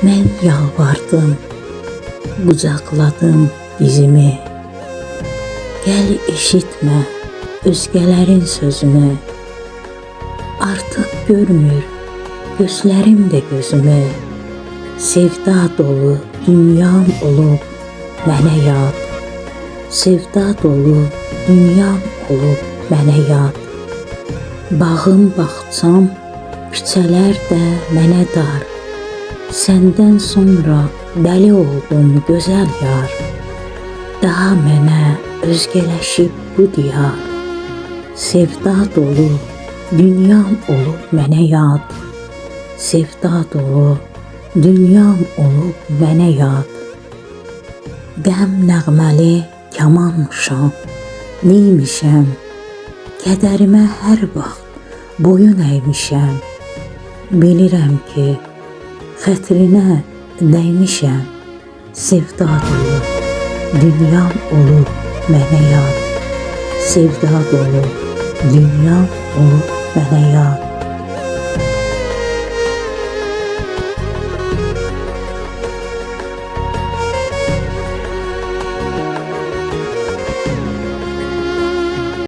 Mən yalvardım, qucaqladım dizimi. Gəl eşitmə özgələrin sözünü. Artıq görmür gözlərim də gözümü. Sevda dolu dünyam olub mənə yad. Sevda dolu dünyam olub mənə yad. Bağım, bağçam, küçələr də mənə dar. Səndən sonra dəli oldum gözəl yar. Daha mənə özgələşib bu diyar. Sevda dolu dünyam olub mənə yad. Sevda dolu dünyam olub mənə yad. Qəm nəğməli kamanmışam, neymişəm? Kədərimə hər vaxt boyun əymişəm. Bilirəm ki, xətrinə dəymişəm. Sevda dolu dünyam olub mənə yad. Sevda dolu dünyam olub mənə yad.